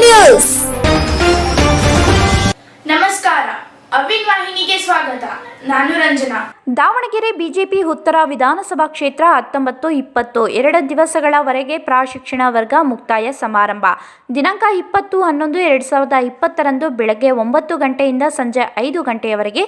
news. Davanagere BJP ಉತ್ತರ ವಿಧಾನಸಭಾ ಕ್ಷೇತ್ರ ಹತ್ತೊಂಬತ್ತು, ಇಪ್ಪತ್ತು, ಎರಡು ದಿವಸಗಳವರೆಗೆ ಪ್ರಶಿಕ್ಷಣ ವರ್ಗ ಮುಕ್ತಾಯ ಸಮಾರಂಭ. ದಿನಾಂಕ ಇಪ್ಪತ್ತು, ಹನ್ನೊಂದು, ಎರಡು ಸಾವಿರದ ಇಪ್ಪತ್ತರಂದು ಬೆಳಗ್ಗೆ ಒಂಬತ್ತು ಗಂಟೆಯಿಂದ ಸಂಜೆ ಐದು ಗಂಟೆಯವರೆಗೆ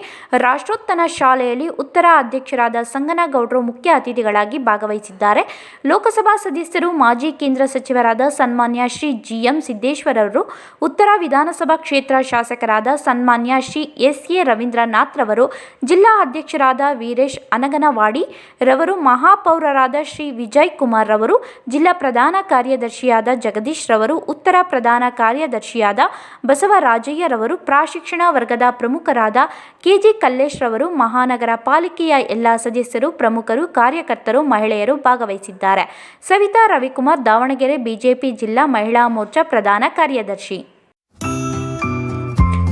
ರಾಷ್ಟ್ರೋತ್ತನ ಶಾಲೆಯಲ್ಲಿ ಉತ್ತರ ಅಧ್ಯಕ್ಷರಾದ ಸಂಗನಗೌಡರು ಮುಖ್ಯ ಅತಿಥಿಗಳಾಗಿ ಭಾಗವಹಿಸಿದ್ದಾರೆ. ಲೋಕಸಭಾ ಸದಸ್ಯರು, ಮಾಜಿ ಕೇಂದ್ರ ಸಚಿವರಾದ ಸನ್ಮಾನ್ಯ ಶ್ರೀ ಜಿಎಂ ಸಿದ್ದೇಶ್ವರ ಅವರು ಉತ್ತರ ವಿಧಾನಸಭಾ ಕ್ಷೇತ್ರ ಶಾಸಕರಾದ ಸನ್ಮಾನ್ಯ ಶ್ರೀ ಎಸ್ ಎ ರವೀಂದ್ರನಾಥ್ ರವರು ಜಿಲ್ಲಾ ಅಧ್ಯಕ್ಷರಾದ ವೀರೇಶ್ ಅನಗನವಾಡಿ ರವರು, ಮಹಾಪೌರರಾದ ಶ್ರೀ ವಿಜಯ್ ಕುಮಾರ್ ರವರು, ಜಿಲ್ಲಾ ಪ್ರಧಾನ ಕಾರ್ಯದರ್ಶಿಯಾದ ಜಗದೀಶ್ ರವರು, ಉತ್ತರ ಪ್ರಧಾನ ಕಾರ್ಯದರ್ಶಿಯಾದ ಬಸವರಾಜಯ್ಯ ರವರು, ಪ್ರಾಶಿಕ್ಷಣ ವರ್ಗದ ಪ್ರಮುಖರಾದ ಕೆಜಿ ಕಲ್ಲೇಶ್ ರವರು, ಮಹಾನಗರ ಪಾಲಿಕೆಯ ಎಲ್ಲ ಸದಸ್ಯರು, ಪ್ರಮುಖರು, ಕಾರ್ಯಕರ್ತರು, ಮಹಿಳೆಯರು ಭಾಗವಹಿಸಿದ್ದಾರೆ. ಸವಿತಾ ರವಿಕುಮಾರ್ ದಾವಣಗೆರೆ, ಬಿಜೆಪಿ ಜಿಲ್ಲಾ ಮಹಿಳಾ ಮೋರ್ಚಾ ಪ್ರಧಾನ ಕಾರ್ಯದರ್ಶಿ.